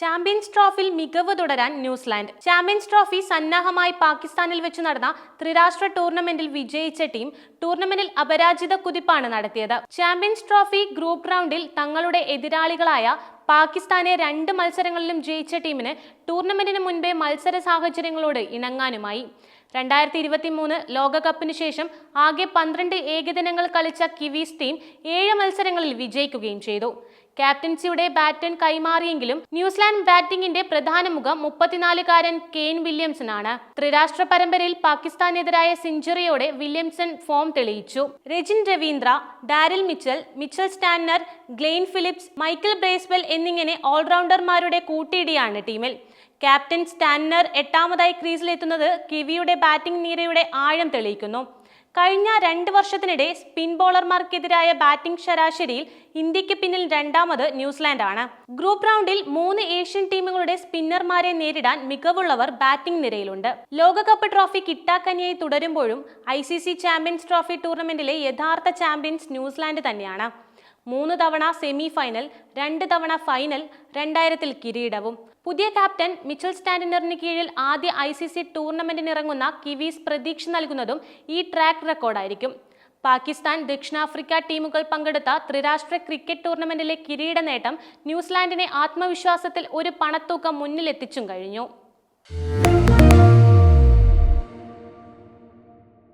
Champions ട്രോഫിയിൽ മികവ് തുടരാൻ ന്യൂസിലാൻഡ്. ചാമ്പ്യൻസ് ട്രോഫി സന്നാഹമായി പാകിസ്ഥാനിൽ വെച്ച് നടന്ന ത്രിരാഷ്ട്ര ടൂർണമെന്റിൽ വിജയിച്ച ടീം ടൂർണമെന്റിൽ അപരാജിത കുതിപ്പാണ് നടത്തിയത്. ചാമ്പ്യൻസ് ട്രോഫി ഗ്രൂപ്പ് റൗണ്ടിൽ തങ്ങളുടെ എതിരാളികളായ പാകിസ്ഥാനെ രണ്ട് മത്സരങ്ങളിലും ജയിച്ച ടീമിന് ടൂർണമെന്റിന് മുൻപേ മത്സര സാഹചര്യങ്ങളോട് ഇണങ്ങാനുമായി. രണ്ടായിരത്തി ഇരുപത്തി മൂന്ന് ലോകകപ്പിന് ശേഷം ആകെ പന്ത്രണ്ട് ഏകദിനങ്ങൾ കളിച്ച കിവീസ് ടീം ഏഴ് മത്സരങ്ങളിൽ വിജയിക്കുകയും ചെയ്തു. ക്യാപ്റ്റൻസിയുടെ ബാറ്റൺ കൈമാറിയെങ്കിലും ന്യൂസിലാൻഡ് ബാറ്റിംഗിന്റെ പ്രധാന മുഖം മുപ്പത്തിനാലുകാരൻ കെയ്ൻ വില്യംസനാണ് ത്രിരാഷ്ട്ര പരമ്പരയിൽ പാകിസ്ഥാനെതിരായ സെഞ്ചുറിയോടെ വില്യംസൺ ഫോം തെളിയിച്ചു. Rachin Ravindra Daryl Mitchell Mitchell Santner Glenn Phillips Michael Bracewell എന്നിങ്ങനെ ഓൾറൗണ്ടർമാരുടെ കൂട്ടിയിടിയാണ് ടീമിൽ. ക്യാപ്റ്റൻ സ്റ്റാനർ എട്ടാമതായി ക്രീസിലെത്തുന്നത് കിവിയുടെ ബാറ്റിംഗ് നീരയുടെ ആഴം തെളിയിക്കുന്നു. കഴിഞ്ഞ രണ്ട് വർഷത്തിനിടെ സ്പിൻ ബോളർമാർക്കെതിരായ ബാറ്റിംഗ് ശരാശരിയിൽ ഇന്ത്യയ്ക്ക് പിന്നിൽ രണ്ടാമത് ന്യൂസിലാൻഡാണ്. ഗ്രൂപ്പ് റൗണ്ടിൽ മൂന്ന് ഏഷ്യൻ ടീമുകളുടെ സ്പിന്നർമാരെ നേരിടാൻ മികവുള്ളവർ ബാറ്റിംഗ് നിരയിലുണ്ട്. ലോകകപ്പ് ട്രോഫി കിട്ടാക്കനിയായി തുടരുമ്പോഴും ഐ ചാമ്പ്യൻസ് ട്രോഫി ടൂർണമെന്റിലെ യഥാർത്ഥ ചാമ്പ്യൻസ് ന്യൂസിലാൻഡ് തന്നെയാണ്. മൂന്ന് തവണ സെമി ഫൈനൽ രണ്ട് തവണ ഫൈനൽ രണ്ടായിരത്തിൽ കിരീടവും. പുതിയ ക്യാപ്റ്റൻ മിച്ചൽ സ്റ്റാൻഡിനറിന് കീഴിൽ ആദ്യ ഐ സി സി ടൂർണമെന്റിനിറങ്ങുന്ന കിവീസ് പ്രതീക്ഷ നൽകുന്നതും ഈ ട്രാക്ക് റെക്കോർഡായിരിക്കും പാകിസ്ഥാൻ ദക്ഷിണാഫ്രിക്ക ടീമുകൾ പങ്കെടുത്ത ത്രിരാഷ്ട്ര ക്രിക്കറ്റ് ടൂർണമെന്റിലെ കിരീട നേട്ടം ന്യൂസിലാൻഡിനെ ആത്മവിശ്വാസത്തിൽ ഒരു പണത്തൂക്കം മുന്നിലെത്തിച്ചും കഴിഞ്ഞു.